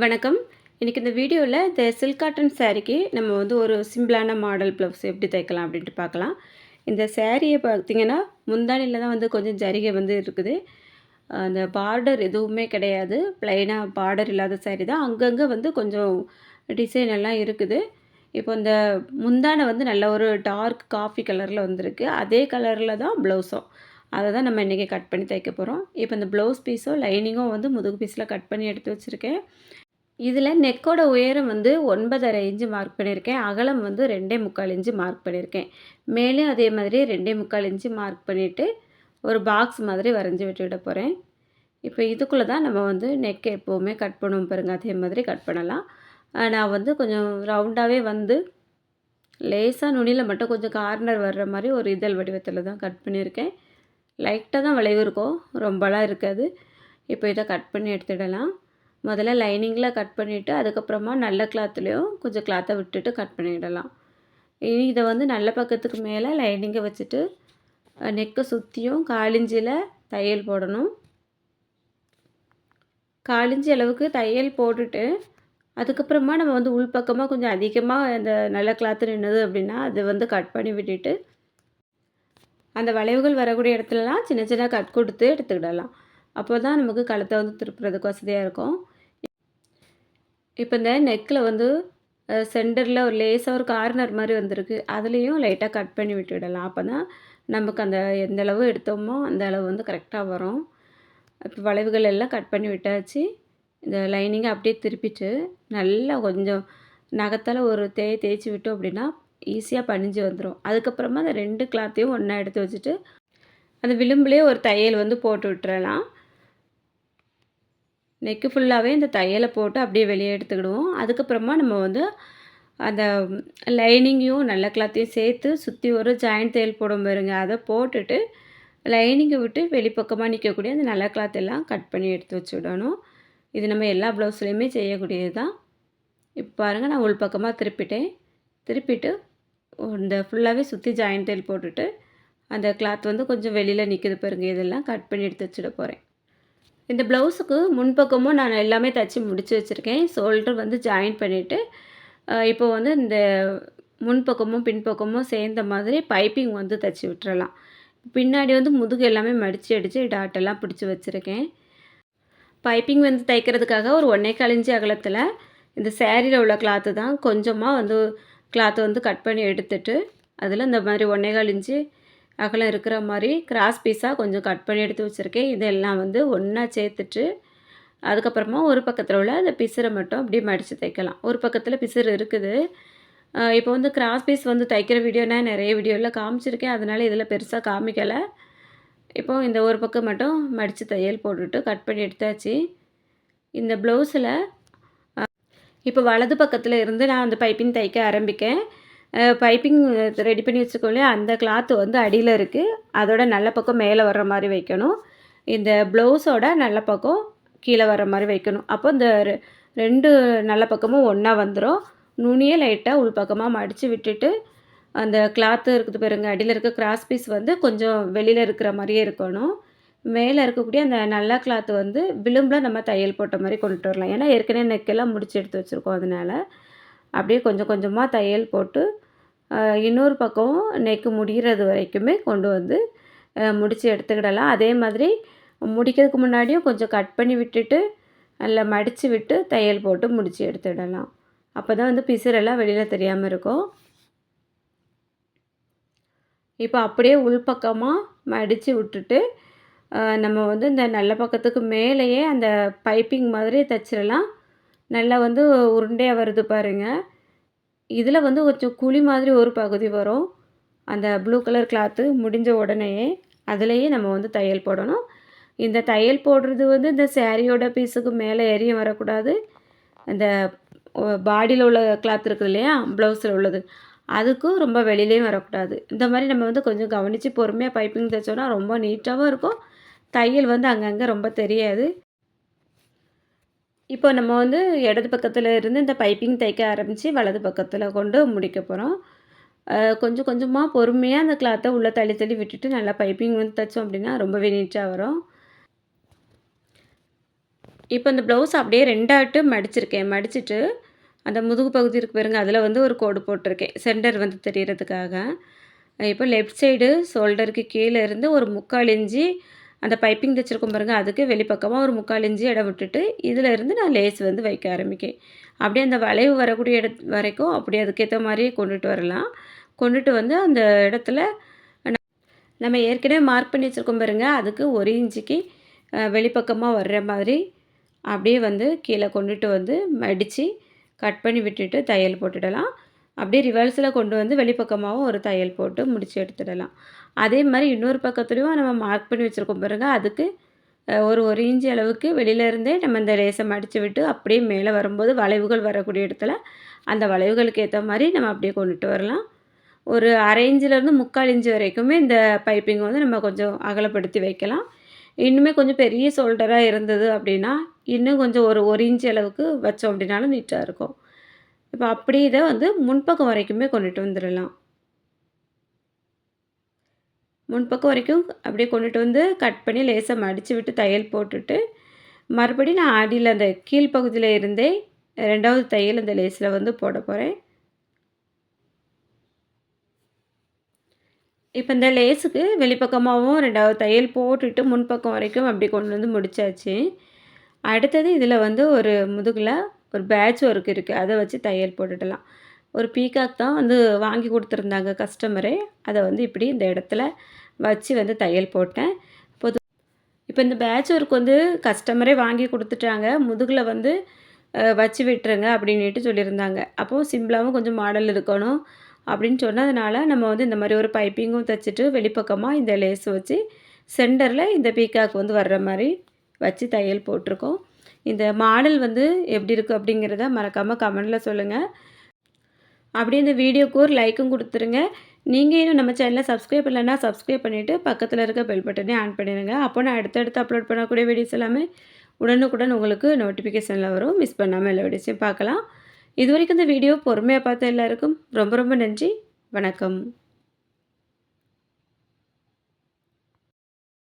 வணக்கம். இன்றைக்கி இந்த வீடியோவில் இந்த சில்க் காட்டன் சேரீக்கு நம்ம வந்து ஒரு சிம்பிளான மாடல் ப்ளவுஸ் எப்படி தைக்கலாம் அப்படின்ட்டு பார்க்கலாம். இந்த சேரீயை பார்த்தீங்கன்னா முந்தானியில் தான் வந்து கொஞ்சம் ஜரிகை வந்து இருக்குது. அந்த பார்டர் எதுவுமே கிடையாது. ப்ளைனாக பார்டர் இல்லாத சேரீ தான். அங்கங்கே வந்து கொஞ்சம் டிசைன் எல்லாம் இருக்குது. இப்போ இந்த முந்தானை வந்து நல்ல ஒரு டார்க் காஃபி கலரில் வந்திருக்கு. அதே கலரில் தான் ப்ளவுஸும் அதை தான் நம்ம இன்றைக்கி கட் பண்ணி தைக்க போகிறோம் இப்போ இந்த ப்ளவுஸ் பீஸோ லைனிங்கும் வந்து முதுகு பீஸில் கட் பண்ணி எடுத்து வச்சுருக்கேன். இதில் நெக்கோட உயரம் வந்து ஒன்பதரை இன்ச்சு மார்க் பண்ணியிருக்கேன். அகலம் வந்து ரெண்டே முக்கால் இன்ச்சு மார்க் பண்ணியிருக்கேன். மேலே அதே மாதிரி ரெண்டே முக்கால் இன்ச்சு மார்க் பண்ணிவிட்டு ஒரு பாக்ஸ் மாதிரி வரைஞ்சி விட்டுவிட போகிறேன் இப்போ இதுக்குள்ளே தான் நம்ம வந்து நெக் எப்போவுமே கட் பண்ணுவோம் பாருங்கள் அதே மாதிரி கட் பண்ணலாம். நான் வந்து கொஞ்சம் ரவுண்டாகவே வந்து லேசாக நுனியில் மட்டும் கொஞ்சம் கார்னர் வர்ற மாதிரி ஒரு இதழ் வடிவத்தில் தான் கட் பண்ணியிருக்கேன். லைட்டாக தான் விளைவு இருக்கும். ரொம்பலாம் இருக்காது. இப்போ இதை கட் பண்ணி எடுத்துடலாம். முதல்ல லைனிங்கில் கட் பண்ணிவிட்டு அதுக்கப்புறமா நல்ல கிளாத்துலேயும் கொஞ்சம் கிளாத்தை விட்டுட்டு கட் பண்ணிடலாம். இனி இதை வந்து நல்ல பக்கத்துக்கு மேலே லைனிங்கை வச்சுட்டு நெக்கை சுற்றியும் காலிஞ்சியில் தையல் போடணும். காலிஞ்சி அளவுக்கு தையல் போட்டுட்டு அதுக்கப்புறமா நம்ம வந்து உள்பக்கமாக கொஞ்சம் அதிகமாக அந்த நல்ல கிளாத்து நின்றுது அப்படின்னா அது வந்து கட் பண்ணி விட்டுட்டு அந்த வளைவுகள் வரக்கூடிய இடத்துலலாம் சின்ன சின்ன கட் கொடுத்து எடுத்துக்கிடலாம். அப்போ தான் நமக்கு கழுத்தை வந்து திருப்புறதுக்கு வசதியாக இருக்கும். இப்போ இந்த நெக்கில் வந்து சென்டரில் ஒரு லேசாக ஒரு கார்னர் மாதிரி வந்திருக்கு. அதுலேயும் லைட்டாக கட் பண்ணி விட்டுவிடலாம் அப்போ தான் நமக்கு அந்த எந்த அளவு எடுத்தோமோ அந்த அளவு வந்து கரெக்டாக வரும். இப்போ வளைவுகள் எல்லாம் கட் பண்ணி விட்டாச்சு. இந்த லைனிங்கை அப்படியே திருப்பிட்டு நல்லா கொஞ்சம் நகத்தால் ஒரு தேய் தேய்ச்சி விட்டோம் அப்படின்னா ஈஸியாக பணிஞ்சு வந்துடும் அதுக்கப்புறமா அந்த ரெண்டு கிளாத்தையும் ஒன்றா எடுத்து வச்சுட்டு அந்த விளிம்புலேயே ஒரு தையல் வந்து போட்டு விட்டுறலாம். நெக்கு ஃபுல்லாகவே இந்த தையலை போட்டு அப்படியே வெளியே எடுத்துக்கிடுவோம். அதுக்கப்புறமா நம்ம வந்து அந்த லைனிங்கையும் நல்ல கிளாத்தையும் சேர்த்து சுற்றி ஒரு ஜாயிண்ட் தையல் போடும் பாருங்க. அதை போட்டுட்டு லைனிங்கை விட்டு வெளிப்பக்கமாக நிற்கக்கூடிய அந்த நல்ல கிளாத் எல்லாம் கட் பண்ணி எடுத்து வச்சுடணும். இது நம்ம எல்லா ப்ளவுஸ்லேயுமே செய்யக்கூடியது தான் இப்போ பாருங்கள் நான் உள்பக்கமாக திருப்பிட்டேன். திருப்பிட்டு இந்த ஃபுல்லாகவே சுற்றி ஜாயிண்ட் தையல் போட்டுட்டு அந்த கிளாத் வந்து கொஞ்சம் வெளியில் நிற்கிது பாருங்கள் இதெல்லாம் கட் பண்ணி எடுத்து வச்சுட போகிறேன் இந்த ப்ளவுஸுக்கு முன்பக்கமும் நான் எல்லாமே தைச்சி முடித்து வச்சுருக்கேன். ஷோல்டர் வந்து ஜாயின் பண்ணிவிட்டு இப்போ வந்து இந்த முன்பக்கமும் பின்பக்கமும் சேர்ந்த மாதிரி பைப்பிங் வந்து தைச்சி விட்டுறலாம். பின்னாடி வந்து முதுகு எல்லாமே மடித்து அடித்து டாட்டெல்லாம் பிடிச்சி வச்சுருக்கேன். பைப்பிங் வந்து தைக்கிறதுக்காக ஒரு ஒன்றே கழிஞ்சி அகலத்தில் இந்த சேரீயில் உள்ள கிளாத்து தான் கொஞ்சமாக வந்து கிளாத்தை வந்து கட் பண்ணி எடுத்துட்டு அதில் இந்த மாதிரி ஒன்றே கழிஞ்சி அகலம் இருக்கிற மாதிரி கிராஸ் பீஸாக கொஞ்சம் கட் பண்ணி எடுத்து வச்சுருக்கேன். இதெல்லாம் வந்து ஒன்றா சேர்த்துட்டு அதுக்கப்புறமா ஒரு பக்கத்தில் உள்ள அந்த பிசுரை மட்டும் அப்படியே மடித்து தைக்கலாம். ஒரு பக்கத்தில் பிசுறு இருக்குது. இப்போ வந்து கிராஸ் பீஸ் வந்து தைக்கிற வீடியோனா நிறைய வீடியோவில் காமிச்சிருக்கேன். அதனால் இதில் பெருசாக காமிக்கலை. இப்போ இந்த ஒரு பக்கம் மட்டும் மடித்து தையல் போட்டுட்டு கட் பண்ணி எடுத்தாச்சு. இந்த ப்ளவுஸில் இப்போ வலது பக்கத்தில் இருந்து நான் அந்த பைப்பிங் தைக்க ஆரம்பிக்கேன். பைப்பிங் ரெடி பண்ணி வச்சுக்கோங்களே அந்த கிளாத்து வந்து அடியில் இருக்குது அதோட நல்ல பக்கம் மேலே வர்ற மாதிரி வைக்கணும். இந்த ப்ளவுஸோட நல்ல பக்கம் கீழே வர்ற மாதிரி வைக்கணும். அப்போ இந்த ரெண்டு நல்ல பக்கமும் ஒன்றா வந்துடும் நுனியே லைட்டாக உள் பக்கமாக மடித்து விட்டுட்டு அந்த கிளாத்து இருக்குது பாருங்க அடியில் இருக்க கிராஸ் பீஸ் வந்து கொஞ்சம் வெளியில் இருக்கிற மாதிரியே இருக்கணும். மேலே இருக்கக்கூடிய அந்த நல்ல கிளாத்து வந்து விளிம்பில் நம்ம தையல் போட்ட மாதிரி கொண்டுட்டு வரலாம். ஏன்னா ஏற்கனவே நெக்கெல்லாம் முடிச்சு எடுத்து வச்சுருக்கோம் அதனால். அப்படியே கொஞ்சம் கொஞ்சமாக தையல் போட்டு இன்னொரு பக்கம் நெக்கு முடிகிறது வரைக்குமே கொண்டு வந்து முடித்து எடுத்துக்கிடலாம். அதே மாதிரி முடிக்கிறதுக்கு முன்னாடியும் கொஞ்சம் கட் பண்ணி விட்டுட்டு நல்லா மடித்து விட்டு தையல் போட்டு முடித்து எடுத்துடலாம். அப்போ தான் வந்து பிசுரெல்லாம் வெளியில் தெரியாமல் இருக்கும். இப்போ அப்படியே உள்பக்கமாக மடித்து விட்டுட்டு நம்ம வந்து இந்த நல்ல பக்கத்துக்கு மேலேயே அந்த பைப்பிங் மாதிரி தைச்சிடலாம். நல்லா வந்து உருண்டையாக வருது பாருங்கள் இதில் வந்து கொஞ்சம் குழி மாதிரி ஒரு பகுதி வரும். அந்த ப்ளூ கலர் கிளாத்து முடிஞ்ச உடனேயே அதுலேயே நம்ம வந்து தையல் போடணும். இந்த தையல் போடுறது வந்து இந்த சேரீயோட பீஸுக்கு மேலே எரியும் வரக்கூடாது. அந்த பாடியில் உள்ள கிளாத் இருக்குது இல்லையா? ப்ளவுஸில் உள்ளது. அதுக்கும் ரொம்ப வெளியிலையும் வரக்கூடாது. இந்த மாதிரி நம்ம வந்து கொஞ்சம் கவனித்து பொறுமையாக பைப்பிங் தைச்சோன்னா ரொம்ப நீட்டாகவும் இருக்கும். தையல் வந்து அங்கங்கே ரொம்ப தெரியாது. இப்போ நம்ம வந்து இடது பக்கத்தில் இருந்து இந்த பைப்பிங் தைக்க ஆரம்பித்து வலது பக்கத்தில் கொண்டு முடிக்க போகிறோம் கொஞ்சம் கொஞ்சமாக பொறுமையாக அந்த கிளாத்தை உள்ளே தள்ளி தள்ளி விட்டுட்டு நல்லா பைப்பிங் வந்து தைச்சோம் அப்படின்னா ரொம்பவே நீட்டாக வரும். இப்போ இந்த ப்ளவுஸ் அப்படியே ரெண்டாட்டு மடிச்சிருக்கேன். மடிச்சுட்டு அந்த முதுகு பகுதி இருக்கு பாருங்க அதில் வந்து ஒரு கோடு போட்டிருக்கேன். சென்டர் வந்து தெரியறதுக்காக. இப்போ லெஃப்ட் சைடு ஷோல்டருக்கு கீழே இருந்து ஒரு முக்கால் இஞ்சி அந்த பைப்பிங் தைச்சிருக்கோம் பாருங்கள் அதுக்கு வெளிப்பக்கமாக ஒரு முக்கால் இஞ்சி இடம் விட்டுட்டு இதில் இருந்து நான் லேஸ் வந்து வைக்க ஆரம்பிக்கேன். அப்படியே அந்த வளைவு வரக்கூடிய இட வரைக்கும் அப்படியே அதுக்கேற்ற மாதிரியே கொண்டுட்டு வரலாம். கொண்டுட்டு வந்து அந்த இடத்துல நம்ம ஏற்கனவே மார்க் பண்ணி வச்சுருக்கோம் பாருங்க அதுக்கு ஒரு இன்ச்சுக்கு வெளிப்பக்கமாக வர்ற மாதிரி அப்படியே வந்து கீழே கொண்டுட்டு வந்து மடித்து கட் பண்ணி விட்டுட்டு தையல் போட்டுடலாம். அப்படியே ரிவர்ஸில் கொண்டு வந்து வெளிப்பக்கமாகவும் ஒரு தையல் போட்டு முடித்து எடுத்துடலாம். அதே மாதிரி இன்னொரு பக்கத்துலேயும் நம்ம மார்க் பண்ணி வச்சுருக்கோம் பாருங்க. அதுக்கு ஒரு ஒரு இன்ச்சு அளவுக்கு வெளியிலேருந்தே நம்ம இந்த லேசை மடித்து விட்டு அப்படியே மேலே வரும்போது வளைவுகள் வரக்கூடிய இடத்துல அந்த வளைவுகளுக்கு ஏற்ற மாதிரி நம்ம அப்படியே கொண்டுட்டு வரலாம். ஒரு அரை இன்ச்சிலேருந்து முக்கால் இன்ச்சு வரைக்குமே இந்த பைப்பிங் வந்து நம்ம கொஞ்சம் அகலப்படுத்தி வைக்கலாம். இன்னுமே கொஞ்சம் பெரிய ஷோல்டராக இருந்தது அப்படின்னா இன்னும் கொஞ்சம் ஒரு ஒரு இஞ்சி அளவுக்கு வச்சோம் அப்படின்னாலும் நீட்டாக இருக்கும். இப்போ அப்படி இதை வந்து முன்பக்கம் வரைக்குமே கொண்டுட்டு வந்துடலாம். முன்பக்கம் வரைக்கும் அப்படியே கொண்டுட்டு வந்து கட் பண்ணி லேசாக மடித்து விட்டு தையல் போட்டுட்டு மறுபடியும் நான் அடியில் அந்த கீழ்ப்பகுதியில் இருந்தே ரெண்டாவது தையல் அந்த லேஸில் வந்து போட போகிறேன் இப்போ இந்த லேஸுக்கு வெளிப்பக்கமாகவும் ரெண்டாவது தையல் போட்டுட்டு முன்பக்கம் வரைக்கும் அப்படி கொண்டு வந்து முடித்தாச்சு அடுத்தது இதில் வந்து ஒரு முதுகில் ஒரு பேட்ச் ஒர்க் இருக்குது அதை வச்சு தையல் போட்டுடலாம். ஒரு பீகாக் தான் வந்து வாங்கி கொடுத்துருந்தாங்க கஸ்டமரே அதை வந்து இப்படி இந்த இடத்துல வச்சு வந்து தையல் போட்டேன். பொது இப்போ இந்த பேட்ச் ஒர்க் வந்து கஸ்டமரே வாங்கி கொடுத்துட்டாங்க. முதுகில் வந்து வச்சு விட்டுருங்க அப்படின்ட்டு சொல்லியிருந்தாங்க. அப்போது சிம்பிளாகவும் கொஞ்சம் மாடல் இருக்கணும் அப்படின்னு சொன்னதுனால நம்ம வந்து இந்த மாதிரி ஒரு பைப்பிங்கும் தைச்சிட்டு வெளிப்பக்கமாக இந்த லேஸ் வச்சு சென்டரில் இந்த பீக்காக் வந்து வர்ற மாதிரி வச்சு தையல் போட்டிருக்கோம். இந்த மாடல் வந்து எப்படி இருக்குது அப்படிங்கிறத மறக்காமல் கமெண்டில் சொல்லுங்கள் அப்படியே இந்த வீடியோக்கு ஒரு லைக்கும் கொடுத்துருங்க. நீங்கள் இன்னும் நம்ம சேனலை சப்ஸ்கிரைப் இல்லைன்னா சப்ஸ்கிரைப் பண்ணிவிட்டு பக்கத்தில் இருக்க பெல் பட்டனே ஆன் பண்ணிடுங்க. அப்போ நான் அடுத்தடுத்து அப்லோட் பண்ணக்கூடிய வீடியோஸ் எல்லாமே உடனுக்குடன் உங்களுக்கு நோட்டிஃபிகேஷனில் வரும். மிஸ் பண்ணாமல் எல்லா வீடியோஸையும் பார்க்கலாம். இது வரைக்கும் இந்த வீடியோ பொறுமையாக பார்த்த எல்லாருக்கும் ரொம்ப ரொம்ப நன்றி. வணக்கம்.